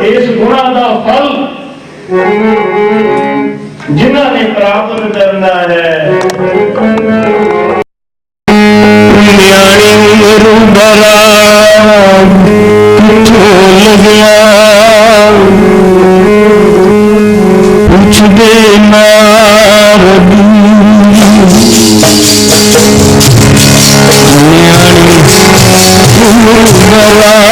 ਇਸ ਗੁਣਾ ਦਾ ਫਲ ਜਿਨ੍ਹਾਂ ਨੇ ਪ੍ਰਾਪਤ ਕਰਨਾ ਹੈ। ਨਿਆਣੀ ਉਮਰ ਬਰਾ ਲੱਗਿਆ ਪੁੱਛਦੇ ਨਾਰਦੀ ਨਿਆਣੀ ਉਮਰ ਬਰਾ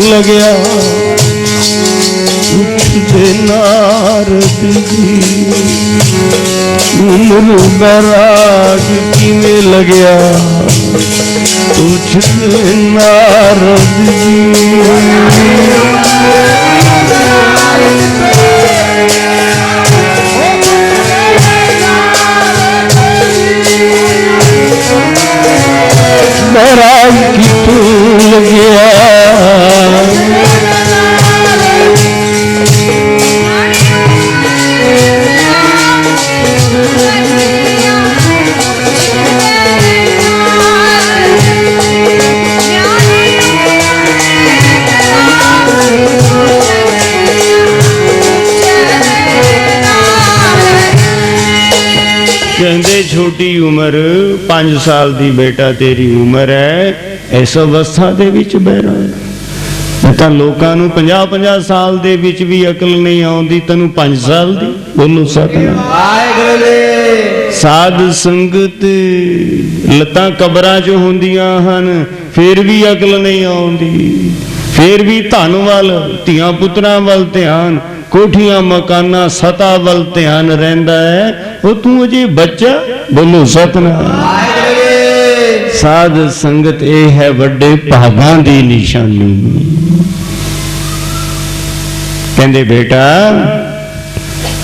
ਲਗਿਆ। ਉੱਠਦੇ ਨਾਰ ਜੀ ਉਮਰ ਬਰਾਗ ਕਿਵੇਂ ਲੱਗਿਆ? ਉੱਠਦੇ ਨਾਰਦ ਜੀ ਬਰਾਗ ਉਮਰ 5 ਸਾਲ ਦੀ ਬੇਟਾ ਤੇਰੀ ਉਮਰ ਹੈ, ਇਸ ਅਵਸਥਾ ਦੇ ਵਿੱਚ ਬਹਿਰਾ ਤਾਂ ਲੋਕਾਂ ਨੂੰ 50 50 ਸਾਲ ਦੇ ਵਿੱਚ ਵੀ ਅਕਲ ਨਹੀਂ ਆਉਂਦੀ, ਤੈਨੂੰ 5 ਸਾਲ ਦੀ? ਬੋਲੋ ਸਤਨਾਮ। ਵਾਹਿਗੁਰੂ ਜੀ ਸਾਧ ਸੰਗਤ, ਲਤਾਂ ਕਬਰਾਂ 'ਚ ਹੁੰਦੀਆਂ ਹਨ, ਫਿਰ ਵੀ ਅਕਲ ਨਹੀਂ ਆਉਂਦੀ। ਫਿਰ ਵੀ ਧਨ ਵੱਲ, ਧੀਆਂ ਪੁੱਤਰਾਂ ਵੱਲ ਧਿਆਨ ਕੋਠੀਆਂ, ਮਕਾਨਾਂ, ਸਤਾ ਵੱਲ ਧਿਆਨ ਰਹਿੰਦਾ ਹੈ। ਉਹ ਤੂੰ ਅਜੇ ਬੱਚਾ? ਬੋਲੋ, ਸਤਨਾਮ। ਸਾਧ ਸੰਗਤ, ਇਹ ਹੈ ਵੱਡੇ ਭਾਗਾਂ ਦੀ ਨਿਸ਼ਾਨੀ। ਕਹਿੰਦੇ, ਬੇਟਾ,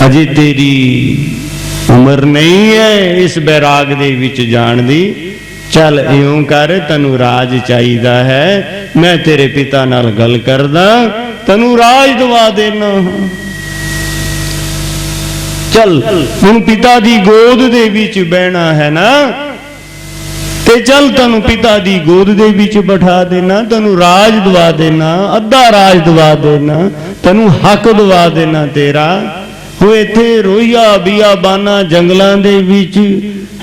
ਅਜੇ ਤੇਰੀ ਉਮਰ ਨਹੀਂ ਹੈ ਇਸ ਬੈਰਾਗ ਦੇ ਵਿੱਚ ਜਾਣ ਦੀ। ਚੱਲ ਇਉਂ ਕਰ, ਤੈਨੂੰ ਰਾਜ ਚਾਹੀਦਾ ਹੈ। ਮੈਂ ਤੇਰੇ ਪਿਤਾ ਨਾਲ ਗੱਲ ਕਰਦਾ। ਤੈਨੂੰ ਰਾਜ ਦਵਾ ਦੇਣਾ ਚੱਲ, ਹੁਣ ਪਿਤਾ ਦੀ ਗੋਦ ਦੇ ਵਿੱਚ ਬਹਿਣਾ ਹੈ ਨਾ, ਤੇ ਚੱਲ ਤੈਨੂੰ ਪਿਤਾ ਦੀ ਗੋਦ ਦੇ ਵਿੱਚ ਬਿਠਾ ਦੇਣਾ ਤੈਨੂੰ ਰਾਜ ਦਵਾ ਦੇਣਾ ਅੱਧਾ ਰਾਜ ਦਵਾ ਦੇਣਾ ਤੈਨੂੰ ਹੱਕ ਦਵਾ ਦੇਣਾ ਤੇਰਾ। ਹੋ ਇੱਥੇ ਰੋਈਆ ਬੀਆਬਾਨਾ ਜੰਗਲਾਂ ਦੇ ਵਿੱਚ,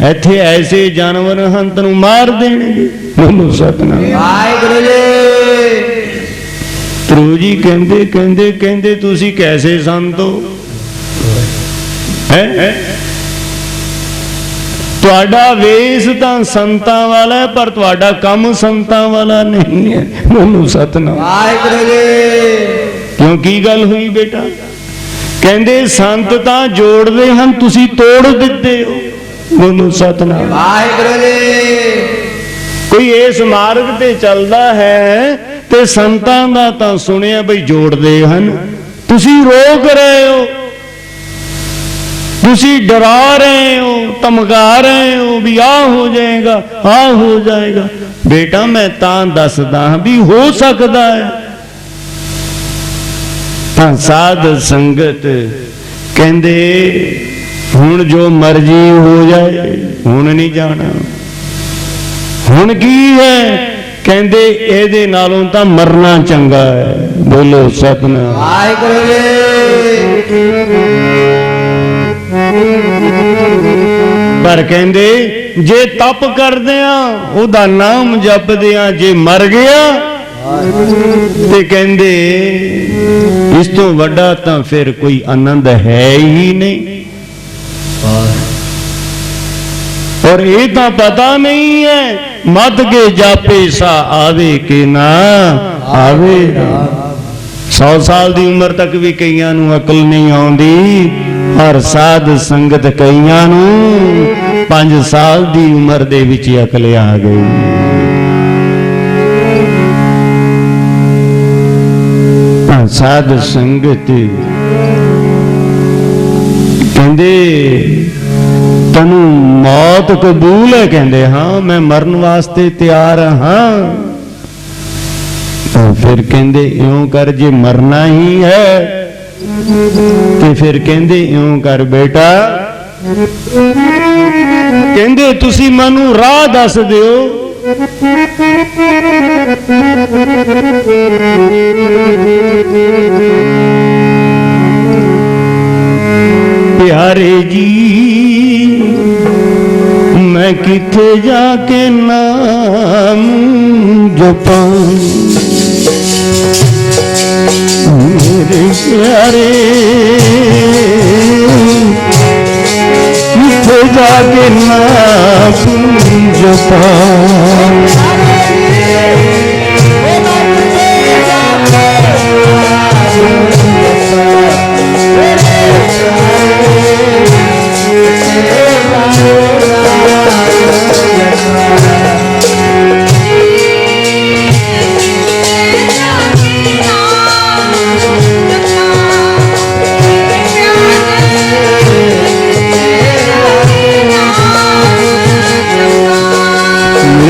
ਇੱਥੇ ਐਸੇ ਜਾਨਵਰ ਹਨ ਤੈਨੂੰ ਮਾਰ ਦੇਣਗੇ। ਬੋਲੋ ਸਤਨਾਮ। ਵਾਹਿਗੁਰੂ ਜੀ। ਪ੍ਰਭੂ ਜੀ ਕਹਿੰਦੇ ਕਹਿੰਦੇ ਕਹਿੰਦੇ ਤੁਸੀਂ ਕੈਸੇ ਸੰਤ ਹੋ? ਤੁਹਾਡਾ ਵੇਸ ਤਾਂ ਸੰਤਾਂ ਵਾਲਾ ਹੈ ਪਰ ਤੁਹਾਡਾ ਕੰਮ ਸੰਤਾਂ ਵਾਲਾ ਨਹੀਂ ਹੈ। ਬੋਲੋ ਸਤਨਾਮ। ਵਾਹਿਗੁਰੂ ਜੀ। ਕਿਉਂ ਕੀ ਗੱਲ ਹੋਈ ਬੇਟਾ? ਕਹਿੰਦੇ ਸੰਤ ਤਾਂ ਜੋੜਦੇ ਹਨ ਤੁਸੀਂ ਤੋੜ ਦਿੱਤੇ ਹੋ। ਬੋਲੋ ਸਤਨਾਮ। ਵਾਹਿਗੁਰੂ ਜੀ। ਕੋਈ ਇਸ ਮਾਰਗ ਤੇ ਚੱਲਦਾ ਹੈ ਤੇ ਸੰਤਾਂ ਦਾ ਤਾਂ ਸੁਣਿਆ ਬਈ ਜੋੜਦੇ ਹਨ। ਤੁਸੀਂ ਰੋਕ ਰਹੇ ਹੋ। ਤੁਸੀਂ ਡਰਾ ਰਹੇ ਹੋ, ਧਮਕਾ ਰਹੇ ਹੋ ਵੀ ਆ ਹੋ ਜਾਏਗਾ, ਆ ਹੋ ਜਾਏਗਾ। ਬੇਟਾ, ਮੈਂ ਤਾਂ ਦੱਸਦਾ ਹਾਂ ਵੀ ਹੋ ਸਕਦਾ ਹੈ। ਤਾਂ ਸਾਧ ਸੰਗਤ ਕਹਿੰਦੇ, ਹੁਣ ਜੋ ਮਰਜ਼ੀ ਹੋ ਜਾਏ, ਹੁਣ ਨਹੀਂ ਜਾਣਾ। ਹੁਣ ਕੀ ਹੈ? ਕਹਿੰਦੇ ਇਹਦੇ ਨਾਲੋਂ ਤਾਂ ਮਰਨਾ ਚੰਗਾ ਹੈ। ਬੋਲੋ ਸਤਨਾਮ। ਵਾਹਿਗੁਰੂ ਜੀ ਪਰ ਕਹਿੰਦੇ, ਜੇ ਤਪ ਕਰਦੇ ਆ ਉਹਦਾ ਨਾਮ ਜਪਦੇ ਆ ਜੇ ਮਰ ਗਿਆ, ਤੇ ਕਹਿੰਦੇ, ਇਸ ਤੋਂ ਵੱਡਾ ਤਾਂ ਫਿਰ ਕੋਈ ਆਨੰਦ ਹੈ ਹੀ ਨਹੀਂ। ਔਰ ਇਹ ਤਾਂ ਪਤਾ ਨਹੀਂ ਹੈ ਮਦ ਕੇ ਜਾਪੇ ਸਾ ਆਵੇ ਕਿ ਨਾ ਆਵੇ। 100 ਸਾਲ ਦੀ ਉਮਰ ਤੱਕ ਵੀ ਕਈਆਂ ਨੂੰ ਅਕਲ ਨਹੀਂ ਆਉਂਦੀ। ਹਰ ਸਾਧ ਸੰਗਤ ਕਈਆਂ ਨੂੰ 5 ਸਾਲ ਦੀ ਉਮਰ ਦੇ ਵਿੱਚ ਅਕਲ ਆ ਗਈ। ਸਾਧ ਸੰਗਤ ਕਹਿੰਦੇ ਤੈਨੂੰ ਮੌਤ ਕਬੂਲ ਹੈ ਕਹਿੰਦੇ, ਹਾਂ, ਮੈਂ ਮਰਨ ਵਾਸਤੇ ਤਿਆਰ ਹਾਂ। ਫਿਰ ਕਹਿੰਦੇ, ਇਉਂ ਕਰ ਜੇ ਮਰਨਾ ਹੀ ਹੈ, ਤੇ ਫਿਰ ਕਹਿੰਦੇ, ਇਉਂ ਕਰ ਬੇਟਾ। ਕਹਿੰਦੇ, ਤੁਸੀਂ ਮੈਨੂੰ ਰਾਹ ਦੱਸ ਦਿਓ। ਪਿਆਰੇ ਜੀ ਮੈਂ ਕਿੱਥੇ ਜਾ ਕੇ ਨਾਮ ਜਪਾਂ ਮੇਰੇ ਪਿਆਰੇ ਕਿੱਥੇ ਜਾ ਕੇ ਨਾਮ ਜਪਾਂ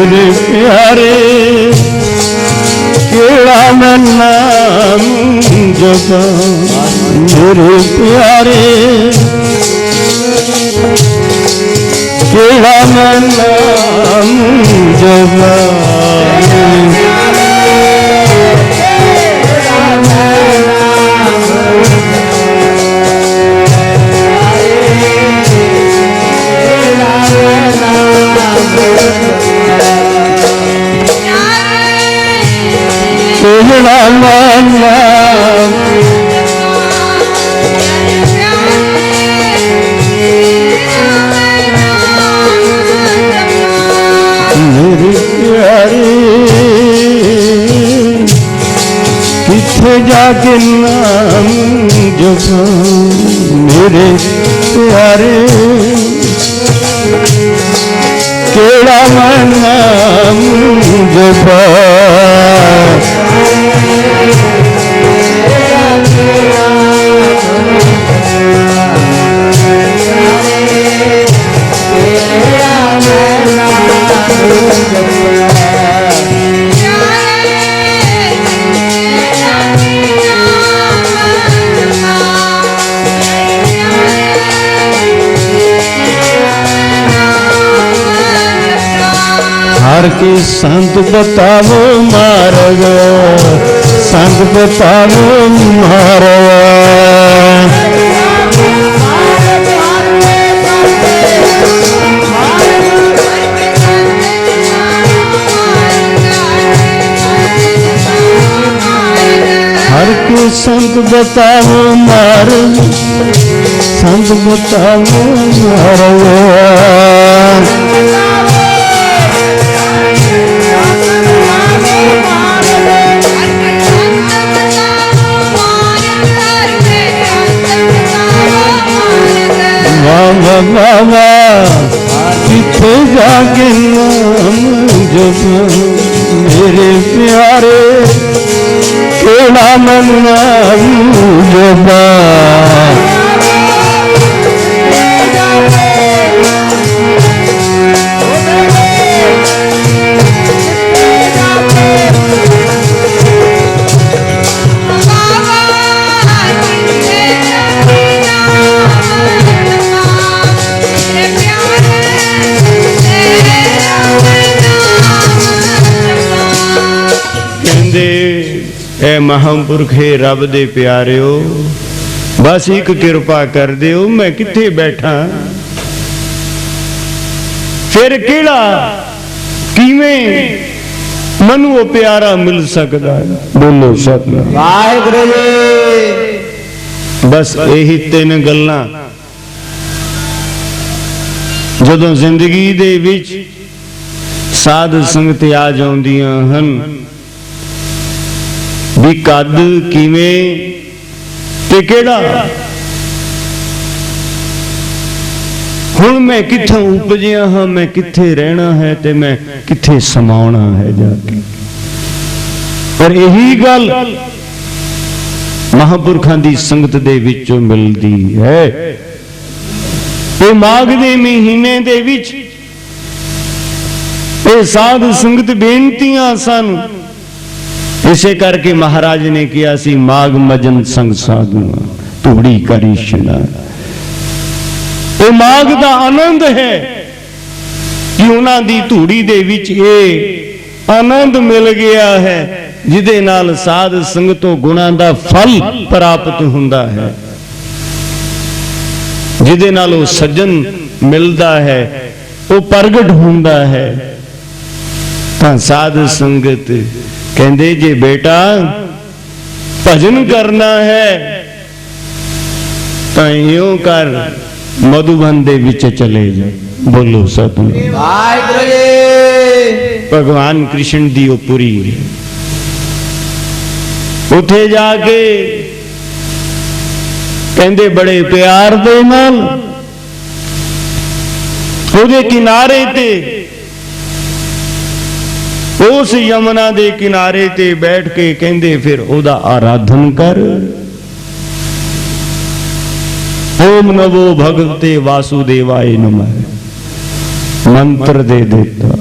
ਮੇਰੇ ਪਿਆਰੇ ਕਿਹੜਾ ਮੈਂ ਨਾਮ ਜਪਾਂ? ਮੇਰੇ ਪਿਆਰੇ ਕਿਹੜਾ ਮੈਂ ਨਾਮ ਜਪਾਂ? ਕਿਹੜਾ ਮੈਂ ਨਾਮ ਮੇਰੇ ਪਿਆਰੇ ਕਿੱਥੇ ਜਾ ਕੇ ਨਾਮ ਜਪਾਂ ਮੇਰੇ ਪਿਆਰੇ ਕਿਹੜਾ ਮੈਂ ਨਾਮ ਜਪਾਂ ਕੇ ਸੰਤ ਬਤਾਵੋ ਮਾਰਗ, ਸੰਤ ਬਤਾਵੋ ਮਾਰਗ। ਹਰ ਕੇ ਸੰਤ ਬਤਾਵੋ ਮਾਰਗ, ਸੰਤ ਬਤਾਵੋ ਮਾਰਗ। ਕਿੱਥੇ ਜਾ ਨਾਮ ਜਪ ਮੇਰੇ ਪਿਆਰੇ ਕਿਹੜਾ ਮਨ ਨਾਮ ਜਪਾ। ਮਹਾਂਪੁਰਖ ਹੈ ਰੱਬ ਦੇ ਪਿਆਰਿਓ ਬਸ ਇੱਕ ਕਿਰਪਾ ਕਰ ਦਿਓ ਮੈਂ ਕਿੱਥੇ ਬੈਠਾ? ਫਿਰ ਕਿਹੜਾ? ਕਿਵੇਂ? ਮੈਨੂੰ ਉਹ ਪਿਆਰਾ ਮਿਲ ਸਕਦਾ ਬੋਲੋ ਸਤਨਾਮ। ਵਾਹਿਗੁਰੂ ਜੀ। ਬਸ ਇਹੀ ਤਿੰਨ ਗੱਲਾਂ। ਜਦੋਂ ਜ਼ਿੰਦਗੀ ਦੇ ਵਿੱਚ ਸਾਧ ਸੰਗਤ ਆ ਜਾਂਦੀਆਂ ਹਨ ਵੀ ਕਦ ਕਿਵੇਂ ਤੇ ਕਿਹੜਾ? ਹੁਣ ਮੈਂ ਕਿੱਥੋਂ ਉਪਜਿਆ ਹਾਂ, ਮੈਂ ਕਿੱਥੇ ਰਹਿਣਾ ਹੈ ਤੇ ਮੈਂ ਕਿੱਥੇ ਸਮਾਉਣਾ ਹੈ ਜਾ ਕੇ। ਪਰ ਇਹੀ ਗੱਲ ਮਹਾਂਪੁਰਖਾਂ ਦੀ ਸੰਗਤ ਦੇ ਵਿੱਚੋਂ ਮਿਲਦੀ ਹੈ। ਤੇ ਮਾਘ ਦੇ ਮਹੀਨੇ ਦੇ ਵਿੱਚ ਇਹ ਸਾਧ ਸੰਗਤ ਬੇਨਤੀਆਂ ਸਨ ਇਸੇ ਕਰਕੇ ਮਹਾਰਾਜ ਨੇ ਕਿਹਾ ਸੀ, ਮਾਘ ਮਜਨ ਸੰਗ ਸਾਧੂਆਂ ਧੂੜੀ ਕਰੀ ਇਸ਼ਨਾਨ ਇਹ ਮਾਘ ਦਾ ਆਨੰਦ ਹੈ ਕਿ ਉਹਨਾਂ ਦੀ ਧੂੜੀ ਦੇ ਵਿੱਚ ਇਹ ਆਨੰਦ ਮਿਲ ਗਿਆ ਹੈ, ਜਿਹਦੇ ਨਾਲ ਸਾਧ ਸੰਗਤੋਂ ਗੁਣਾਂ ਦਾ ਫਲ ਪ੍ਰਾਪਤ ਹੁੰਦਾ ਹੈ। ਜਿਹਦੇ ਨਾਲ ਉਹ ਸੱਜਣ ਮਿਲਦਾ ਹੈ, ਉਹ ਪ੍ਰਗਟ ਹੁੰਦਾ ਹੈ। ਤਾਂ ਸਾਧ ਸੰਗਤ ਕਹਿੰਦੇ ਜੇ ਬੇਟਾ ਭਜਨ ਕਰਨਾ ਹੈ ਤਾਂ ਇਉਂ ਕਰ ਮਧੂਬਨ ਦੇ ਵਿੱਚ ਚਲੇ ਜਾ। ਬੋਲੋ ਸਤਿ ਵਾਹਿਗੁਰੂ ਜੀ। ਭਗਵਾਨ ਕ੍ਰਿਸ਼ਨ ਦੀ ਉਹ ਪੁਰੀ। ਉੱਥੇ ਜਾ ਕੇ ਕਹਿੰਦੇ ਬੜੇ ਪਿਆਰ ਦੇ ਨਾਲ ਉਹਦੇ ਕਿਨਾਰੇ ਤੇ ਉਸ ਯਮਨਾ ਦੇ ਕਿਨਾਰੇ ਤੇ ਬੈਠ ਕੇ ਕਹਿੰਦੇ, ਫਿਰ ਉਹਦਾ ਆਰਾਧਨ ਕਰ। ਓਮ ਨਮੋ ਭਗਵਤੇ ਵਾਸੁਦੇਵਾਏ ਨਮः। ਮੰਤਰ ਦੇ ਦਿੱਤਾ।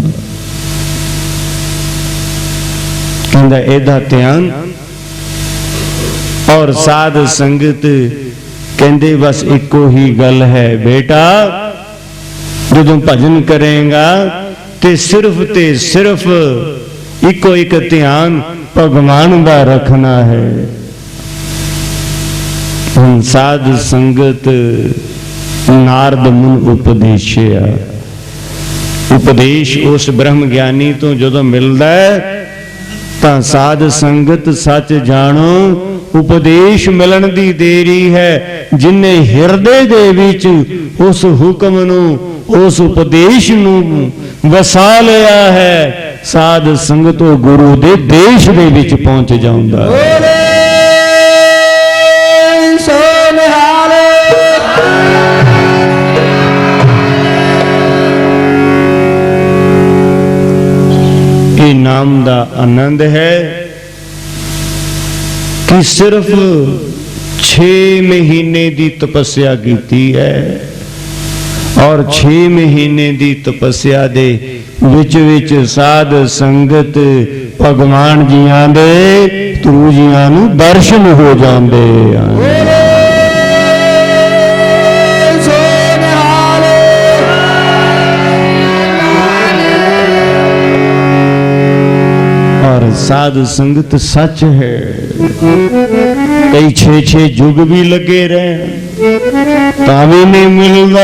ਕਹਿੰਦਾ, ਇਹਦਾ ਧਿਆਨ ਔਰ ਸਾਧ ਸੰਗਤ ਕਹਿੰਦੇ, ਬਸ ਇੱਕੋ ਹੀ ਗੱਲ ਹੈ ਬੇਟਾ, ਜਦੋਂ ਭਜਨ ਕਰੇਗਾ ਤੇ ਸਿਰਫ ਤੇ ਸਿਰਫ ਇੱਕੋ ਇੱਕ ਧਿਆਨ ਭਗਵਾਨ ਦਾ ਰੱਖਣਾ ਹੈ। ਹੁਣ ਸਾਧ ਸੰਗਤ ਨਾਰਦ ਮੁਨ ਉਪਦੇਸ਼ਿਆ। ਉਪਦੇਸ਼ ਉਸ ਬ੍ਰਹਮ ਗਿਆਨੀ ਤੋਂ ਜਦੋਂ ਮਿਲਦਾ ਹੈ, ਤਾਂ ਸਾਧ ਸੰਗਤ ਸੱਚ ਜਾਣੋ, ਉਪਦੇਸ਼ ਮਿਲਣ ਦੀ ਦੇਰੀ ਹੈ। ਜਿਨੇ ਹਿਰਦੇ ਦੇ ਵਿੱਚ ਉਸ ਹੁਕਮ ਨੂੰ, ਉਸ ਉਪਦੇਸ਼ ਨੂੰ ਵਸਾ ਲਿਆ ਹੈ। ਸਾਧ ਸੰਗਤ ਗੁਰੂ ਦੇ ਦੇਸ਼ ਦੇ ਵਿੱਚ ਪਹੁੰਚ ਜਾਂਦਾ ਹੈ। ਇਹ ਨਾਮ ਦਾ ਆਨੰਦ ਹੈ ਕਿ ਸਿਰਫ 6 ਮਹੀਨੇ ਦੀ ਤਪੱਸਿਆ ਕੀਤੀ ਹੈ। ਔਰ 6 ਮਹੀਨੇ ਦੀ ਤਪੱਸਿਆ ਦੇ ਵਿੱਚ ਵਿੱਚ ਸਾਧ ਸੰਗਤ ਭਗਵਾਨ ਜੀਆਂ ਦੇ ਧਰੂ ਜੀਆਂ ਨੂੰ ਦਰਸ਼ਨ ਹੋ ਜਾਂਦੇ ਹਨ। ਔਰ ਸਾਧ ਸੰਗਤ ਸੱਚ ਹੈ। ਕਈ ਛੇ ਛੇ ਯੁਗ ਵੀ ਲੱਗੇ ਰਹੇ ਤਾਂ ਵੀ ਨਹੀਂ ਮਿਲਦਾ।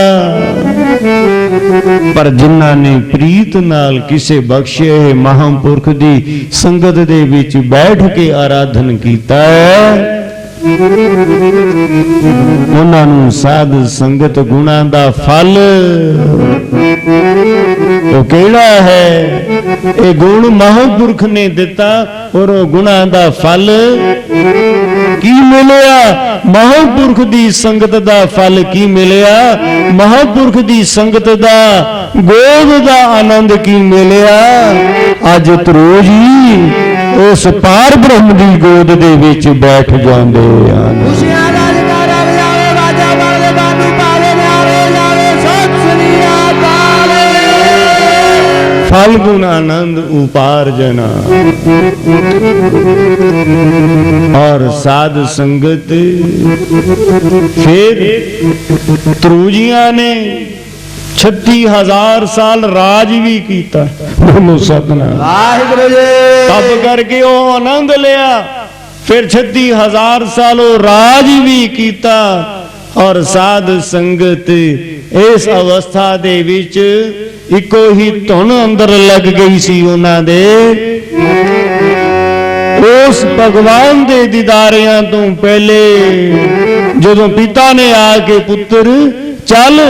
ਪਰ ਜਿਨ੍ਹਾਂ ਨੇ ਪ੍ਰੀਤ ਨਾਲ ਕਿਸੇ ਬਖਸ਼ੇ ਹੋਏ ਮਹਾਂਪੁਰਖ ਦੀ ਸੰਗਤ ਦੇ ਵਿੱਚ ਬੈਠ ਕੇ ਆਰਾਧਨ ਕੀਤਾ ਹੈ, ਉਹਨਾਂ ਨੂੰ ਸਾਧ ਸੰਗਤ ਗੁਣਾ ਦਾ ਫਲ ਉਹ ਕਿਹੜਾ ਹੈ? ਇਹ ਗੁਣ ਮਹਾਂਪੁਰਖ ਨੇ ਦਿੱਤਾ ਔਰ ਉਹ ਗੁਣਾ ਦਾ ਫਲ ਕੀ ਮਿਲਿਆ? ਮਹਾਂਪੁਰਖ ਦੀ ਸੰਗਤ ਦਾ ਫਲ ਕੀ ਮਿਲਿਆ? ਮਹਾਂਪੁਰਖ ਦੀ ਸੰਗਤ ਦਾ ਗੋਦ ਦਾ ਆਨੰਦ ਕੀ ਮਿਲਿਆ? ਅੱਜ ਤਰੋਜੀ ਉਸ ਪਾਰ ਬ੍ਰਹਮ ਦੀ ਗੋਦ ਦੇ ਵਿੱਚ ਬੈਠ ਜਾਂਦੇ ਹਨ। ਗੁਣ ਆਨੰਦ ਉਪਾਰਜਨਾ ਔਰ ਸਾਧ ਸੰਗਤ ਫਿਰ ਤਰੂਜੀਆਂ ਨੇ 36000 ਸਾਲ ਰਾਜ ਵੀ ਕੀਤਾ। ਬੋਲੋ ਸਤਨਾਮ। ਵਾਹਿਗੁਰੂ ਜੀ। ਤਪ ਕਰਕੇ ਉਹ ਆਨੰਦ ਲਿਆ ਫਿਰ 36000 ਸਾਲ ਉਹ ਰਾਜ ਵੀ ਕੀਤਾ। ਔਰ ਸਾਧ ਸੰਗਤ ਇਸ ਅਵਸਥਾ ਦੇ ਵਿੱਚ ਇੱਕੋ ਹੀ ਧੁਨ ਅੰਦਰ ਲੱਗ ਗਈ ਸੀ ਉਹਨਾਂ ਦੇ। ਉਸ ਭਗਵਾਨ ਦੇ ਦੀਦਾਰਿਆਂ ਤੋਂ ਪਹਿਲੇ ਜਦੋਂ ਪਿਤਾ ਨੇ ਆ ਕੇ, ਪੁੱਤਰ, ਚੱਲ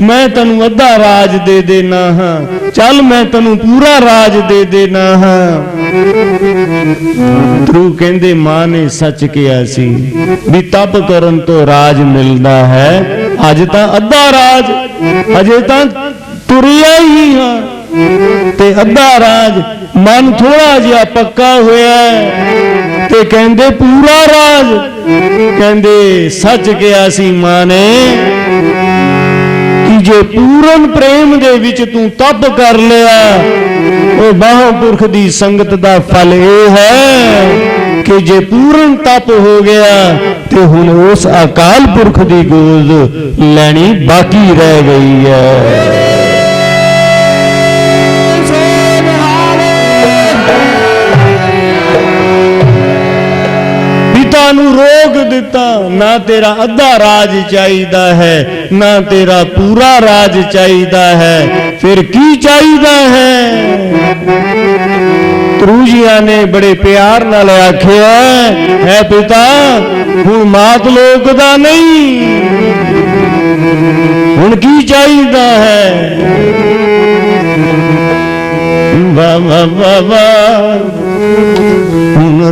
ਮੈਂ ਤੈਨੂੰ ਅੱਧਾ ਰਾਜ ਦੇ ਦੇਣਾ ਹਾਂ। ਚੱਲ ਮੈਂ ਤੈਨੂੰ ਪੂਰਾ ਰਾਜ ਦੇ ਦੇਣਾ ਹਾਂ। ਤਰੂ ਕਹਿੰਦੇ, ਮਾਂ ਨੇ ਸੱਚ ਕਿਹਾ ਸੀ ਵੀ ਤਪ ਕਰਨ ਤੋਂ ਰਾਜ ਮਿਲਦਾ ਹੈ। ਅੱਜ ਤਾਂ ਅੱਧਾ ਰਾਜ ਅਜੇ ਤਾਂ ਤੁਰਿਆ ਹੀ ਹਾਂ। ਤੇ ਅੱਧਾ ਰਾਜ ਮਨ ਥੋੜਾ ਜਿਹਾ ਪੱਕਾ ਹੋਇਆ ਤੇ ਕਹਿੰਦੇ, ਪੂਰਾ ਰਾਜ। ਕਹਿੰਦੇ, ਸੱਚ ਕਿਹਾ ਸੀ ਮਾਂ ਨੇ ਕਿ ਜੇ ਪੂਰਨ ਪ੍ਰੇਮ ਦੇ ਵਿੱਚ ਤੂੰ ਤਪ ਕਰ ਲਿਆ, ਉਹ ਮਹਾਂਪੁਰਖ ਦੀ ਸੰਗਤ ਦਾ ਫਲ ਇਹ ਹੈ ਕਿ ਜੇ ਪੂਰਨ ਤਪ ਹੋ ਗਿਆ, ਤੇ ਹੁਣ ਉਸ ਅਕਾਲ ਪੁਰਖ ਦੀ ਗੋਦ ਲੈਣੀ ਬਾਕੀ ਰਹਿ ਗਈ ਹੈ। ਨੂੰ ਰੋਕ ਦਿੱਤਾ। ਨਾ ਤੇਰਾ ਅੱਧਾ ਰਾਜ ਚਾਹੀਦਾ ਹੈ, ਨਾ ਤੇਰਾ ਪੂਰਾ ਰਾਜ ਚਾਹੀਦਾ ਹੈ। ਫਿਰ ਕੀ ਚਾਹੀਦਾ ਹੈ? ਤਰੂਜੀਆਂ ਨੇ ਬੜੇ ਪਿਆਰ ਨਾਲ ਆਖਿਆ, ਹੈ ਪਿਤਾ, ਹੁਣ ਮਾਤ ਲੋਕ ਦਾ ਨਹੀਂ। ਹੁਣ ਕੀ ਚਾਹੀਦਾ ਹੈ? ਵਾ ਵਾ ਵਾ ਵਾ।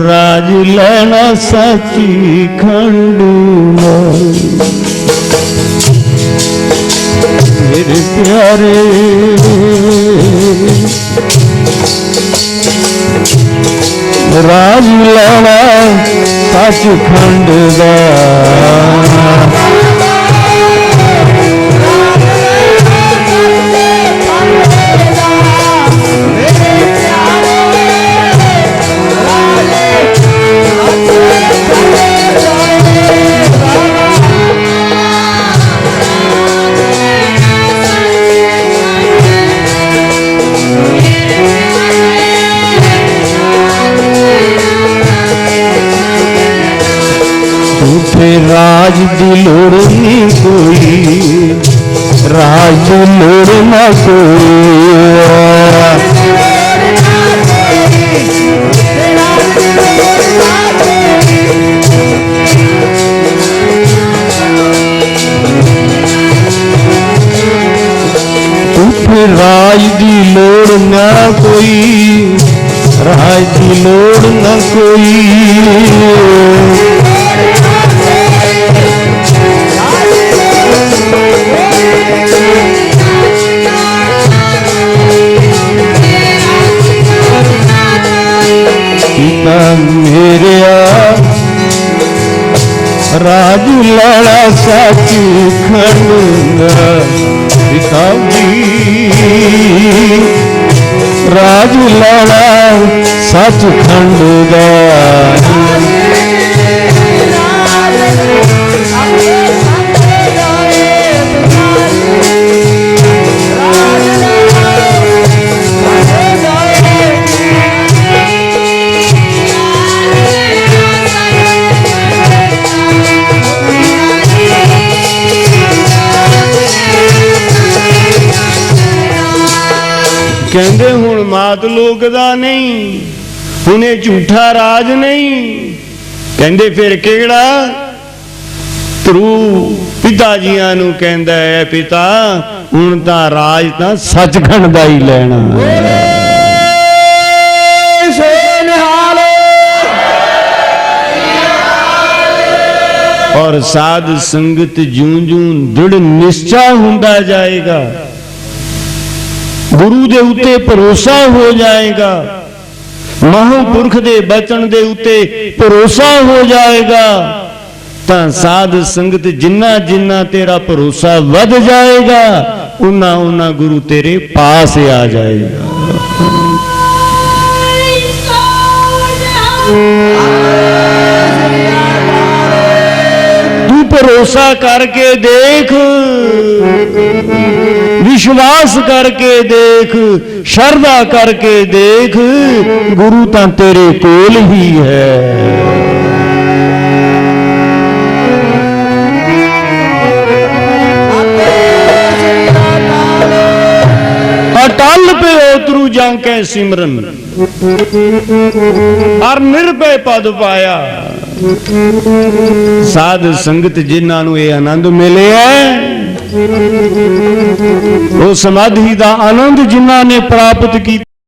ਰਾਜ ਲੈਣਾ ਸੱਚੀ ਖੰਡ ਮੇਰੇ ਪਿਆਰੇ ਰਾਜ ਲੈਣਾ ਸੱਚ ਖੰਡ ਦਾ ਲੋੜ ਨਹੀਂ ਕੋਈ ਰਾਜ ਦੀ ਲੋੜ ਨਾ ਕੋਈ ਰਾਜ ਦੀ ਲੋੜ ਨਾ ਕੋਈ ਰਾਜ ਦੀ ਲੋੜ ਨਾ ਕੋਈ ਪਿਤਾ ਮੇਰਿਆ। ਰਾਜ ਲਾਲਾ ਸੱਚ ਖੰਡ ਪਿਤਾ ਜੀ ਰਾਜ ਲਾਲਾ ਸੱਚ ਖੰਡ ਦਾ। ਮਾਤ ਲੋਕ ਦਾ ਨਹੀਂ ਹੁਣ ਝੂਠਾ ਰਾਜ ਨਹੀਂ। ਕਹਿੰਦੇ ਫਿਰ ਕਿਹੜਾ? ਤਰੂ ਪਿਤਾ ਜੀਆਂ ਨੂੰ ਕਹਿੰਦਾ ਹੈ ਪਿਤਾ ਹੁਣ ਤਾਂ ਰਾਜ ਤਾਂ ਸੱਚਖੰਡ ਦਾ ਹੀ ਲੈਣਾ ਔਰ ਸਾਧ ਸੰਗਤ ਜੂੰ-ਜੂੰ ਦ੍ਰਿੜ ਨਿਸ਼ਚਾ ਹੁੰਦਾ ਜਾਏਗਾ। ਗੁਰੂ ਦੇ ਉੱਤੇ ਭਰੋਸਾ ਹੋ ਜਾਏਗਾ। ਮਹਾਂਪੁਰਖ ਦੇ ਬਚਨ ਦੇ ਉੱਤੇ ਭਰੋਸਾ ਹੋ ਜਾਏਗਾ। ਤਾਂ ਸਾਧ ਸੰਗਤ ਜਿੰਨਾ ਜਿੰਨਾ ਤੇਰਾ ਭਰੋਸਾ ਵੱਧ ਜਾਏਗਾ, ਉਨਾ ਉਨਾ ਗੁਰੂ ਤੇਰੇ ਪਾਸ ਆ ਜਾਏਗਾ। ਭਰੋਸਾ ਕਰਕੇ ਦੇਖ। ਵਿਸ਼ਵਾਸ ਕਰਕੇ ਦੇਖ, ਸ਼ਰਧਾ ਕਰਕੇ ਦੇਖ, ਗੁਰੂ ਤਾਂ ਤੇਰੇ ਕੋਲ ਹੀ ਹੈ। ਅਟਲ ਪਿਓ ਤਰੂ ਜਾਂ ਕੈ ਸਿਮਰਨ। ਅਰ ਨਿਰਭੈ ਪਦ ਪਾਇਆ। ਸਾਧ ਸੰਗਤ ਜਿਨ੍ਹਾਂ ਨੂੰ ਇਹ ਆਨੰਦ ਮਿਲਿਆ ਉਹ ਸਮਾਧੀ ਦਾ ਆਨੰਦ ਜਿਨ੍ਹਾਂ ਨੇ ਪ੍ਰਾਪਤ ਕੀਤਾ।